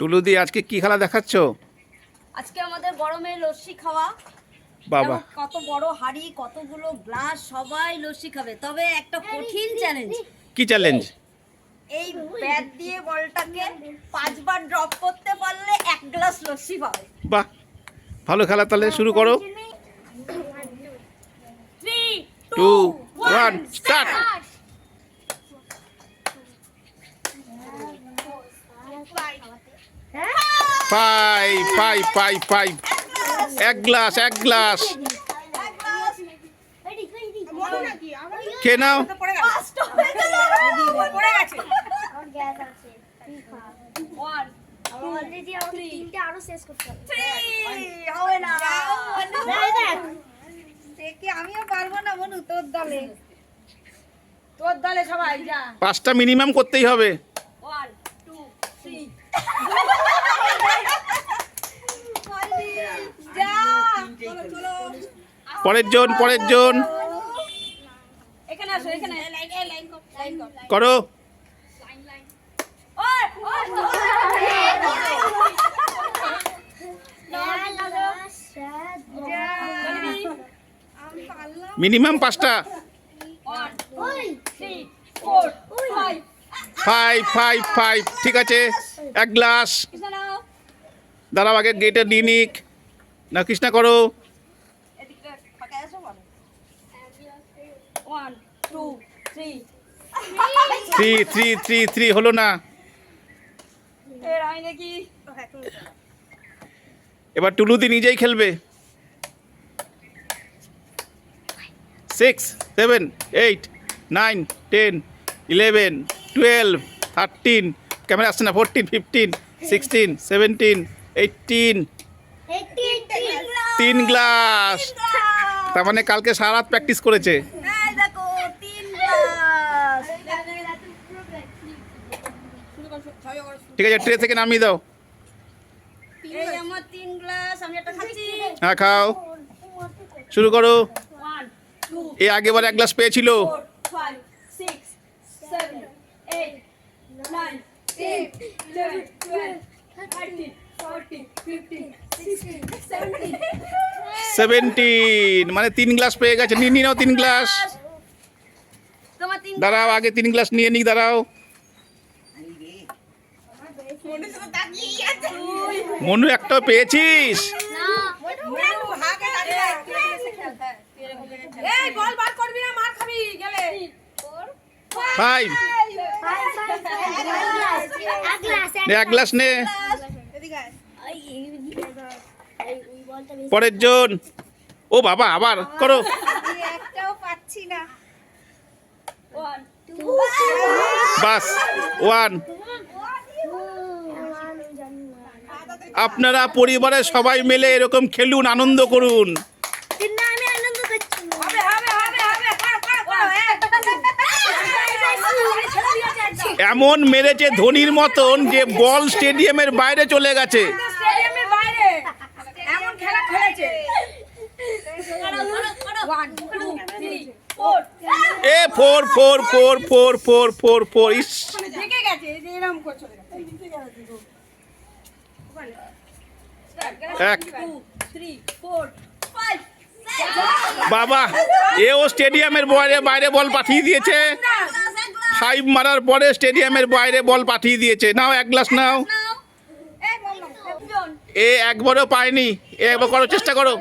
টুলুদি আজকে কি খেলা দেখাচ্ছ? আজকে আমাদের গরমে লস্যি খাওয়া। বাবা। কত বড় হাড়ি কতগুলো গ্লাস সবাই লস্যি খাবে। তবে একটা কঠিন চ্যালেঞ্জ কি চ্যালেঞ্জ এই ব্যাট দিয়ে বলটাকে পাঁচবার ড্রপ করতে পারলে এক গ্লাস লস্যি পাবে। বাহ ভালো খেলা তাহলে শুরু করো। Two one start five five five five এক গ্লাস এক গ্লাস খেয়ে নাও পাঁচটা হয়ে গেল পড়ে গেছে ওয়ান অলরেডি আমাকে তিনটে আরও পাই পাই পাই এক গ্লাস এক গ্লাস দেখ। দেখে আমিও পারব না তোর দলে তোর দলে সবাই যা পাঁচটা মিনিমাম করতেই হবে ওয়ান টু থ্রি যা চলো চলো পরের জন পরের জন। কর। মিনিমাম পাঁচটা। ফাইভ ফাইভ ফাইভ ঠিক আছে। এক গ্লাস। দাঁড়াও আগে গেটে দিয়ে নিক। না কৃষ্ণা করো। One two three three three three three হলো না। এবার টুলুদি নিজেই খেলবে। Six seven eight nine ten eleven twelve thirteen camera আসছে না fourteen fifteen sixteen seventeen eighteen তিন গ্লাস তার মানে কালকে সারা রাত প্র্যাকটিস করেছে। ঠিক আছে ট্রে থেকে নামিয়ে দাও। হ্যাঁ খাও। শুরু করো। এ আগেবার এক গ্লাস পেয়েছিল। Five six seven eight nine ten seventeen মানে তিন গ্লাস পেয়ে গেছে নিয়ে নিয়ে নাও তিন গ্লাস তোমার তিন দাঁড়াও আগে তিন গ্লাস নিয়ে নিক দাঁড়াও মনু একটা পেয়েছিস এই বল বার করবি না মার খাবি গেলে ফাইভ এক গ্লাস নে পরের জন ও বাবা আবার করো বাস ওয়ান আপনারা পরিবারের সবাই মিলে এরকম খেলুন আনন্দ করুন এমন মেরেছে ধোনির মতন যে বল স্টেডিয়ামের বাইরে চলে গেছে স্টেডিয়ামের বাইরে এমন খেলা খেলেছে ওয়ান টু থ্রি ফোর এ four four four four four four four ইস। এক। বাবা এও স্টেডিয়ামের বাইরে বাইরে বল পাঠিয়ে দিয়েছে। ফাইভ মারার পরে স্টেডিয়ামের বাইরে বল পাঠিয়ে দিয়েছে। নাও এক গ্লাস নাও। এ একবারও পায়নি। এ একবার করো চেষ্টা করো।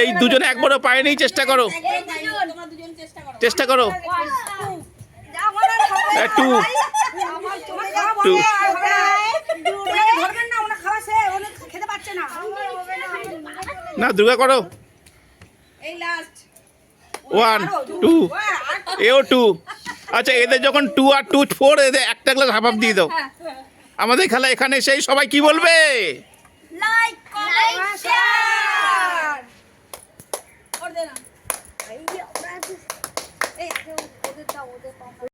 এই দুজনে একবারও পায়নি চেষ্টা করো। চেষ্টা করো। চেষ্টা করো। One two two. না দুর্গা করো। ওয়ান টু এও টু আচ্ছা এদের যখন টু আর টু ফোর এদের একটা গ্লাস হাফ হাফ দিয়ে দাও। আমাদের খেলা এখানে সেই সবাই কি বলবে? লাইক